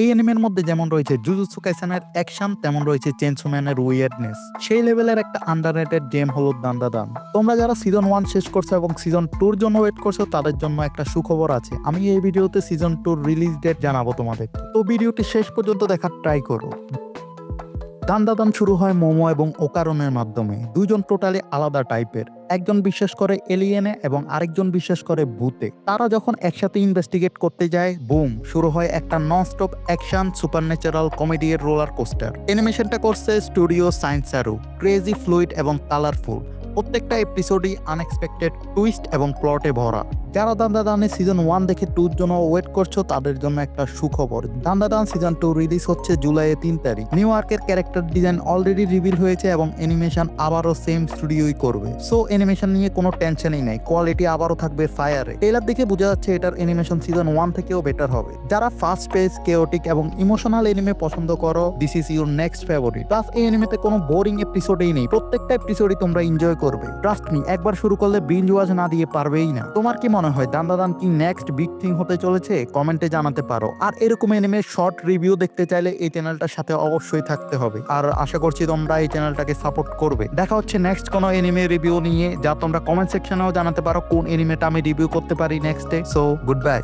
এই অ্যানিমের মধ্যে যেমন রয়েছে জুজুৎসু কাইসানের অ্যাকশন তেমন রয়েছে চেঞ্জম্যানের উইয়ার্ডনেস সেই লেভেলের একটা আন্ডাররেটেড গেম হলো দান্দাদান তোমরা যারা সিজন ওয়ান শেষ করছ এবং সিজন টুর জন্য ওয়েট করছ, তাদের জন্য একটা সুখবর আছে। আমি এই ভিডিওতে সিজন টুর রিলিজ ডেট জানাব তোমাদের। তো ভিডিওটি শেষ পর্যন্ত দেখার ট্রাই করো। দান্দাদান শুরু হয় মোমো এবং ওকারনের মাধ্যমে। দুইজন টোটালি আলাদা টাইপের। একজন বিশ্বাস করে এলিয়েনে এবং আরেকজন বিশ্বাস করে ভূতে। তারা যখন একসাথে ইনভেস্টিগেট করতে যায়, বুম, শুরু হয় একটা non stop action supernatural কমেডিয়ের রোলার কোস্টার। অ্যানিমেশনটা করছে স্টুডিও সায়েন্স ক্রেজি ফ্লুইড এবং কালারফুল। প্রত্যেকটা এপিসোডই আনএক্সপেক্টেড টুইস্ট এবং প্লটে ভরা। যারা দান্দা দানে সিজন ওয়ান দেখে টুর জন্য ওয়েট করছ, তাদের জন্য একটা সুখবর। দান্দা দান সিজন টু রিলিজ হচ্ছে জুলাইয়ের তিন তারিখ। নিউ ইয়র্কের ক্যারেক্টার ডিজাইন অলরেডি রিভিল হয়েছে এবং অ্যানিমেশন আবারও সেম স্টুডিওই করবে। সো অ্যানিমেশন নিয়ে কোনো টেনশনই নেই কোয়ালিটি আবারও থাকবে ফায়ারে টেলার দেখে বোঝা যাচ্ছে এটার অ্যানিমেশন সিজন ওয়ান থেকেও বেটার হবে। যারা ফাস্ট পেস কেওটিক এবং ইমোশনাল এনিমে পছন্দ করো this is your next favourite plus এই এনিমেতে কোনো বোরিং এপিসোডই নেই। প্রত্যেকটা এপিসোডই তোমরা এনজয় করবে। ট্রাস্ট মি একবার শুরু করলে বিঞ্জ ওয়াজ না দিয়ে পারবেই না। তোমার কি মনে হয় দান কি নেক্সট বিগ থিং হতে চলেছে? কমেন্টে জানাতে পারো। আর এরকম এনিমে শর্ট রিভিউ দেখতে চাইলে এই চ্যানেলটার সাথে অবশ্যই থাকতে হবে। আর আশা করছি তোমরা এই চ্যানেলটাকে সাপোর্ট করবে। দেখা হচ্ছে নেক্সট কোনো এনিমে রিভিউ নিয়ে, যা তোমরা কমেন্ট সেকশনেও জানাতে পারো, কোন এনিমেটা আমি রিভিউ করতে পারি নেক্সটে সো গুড বাই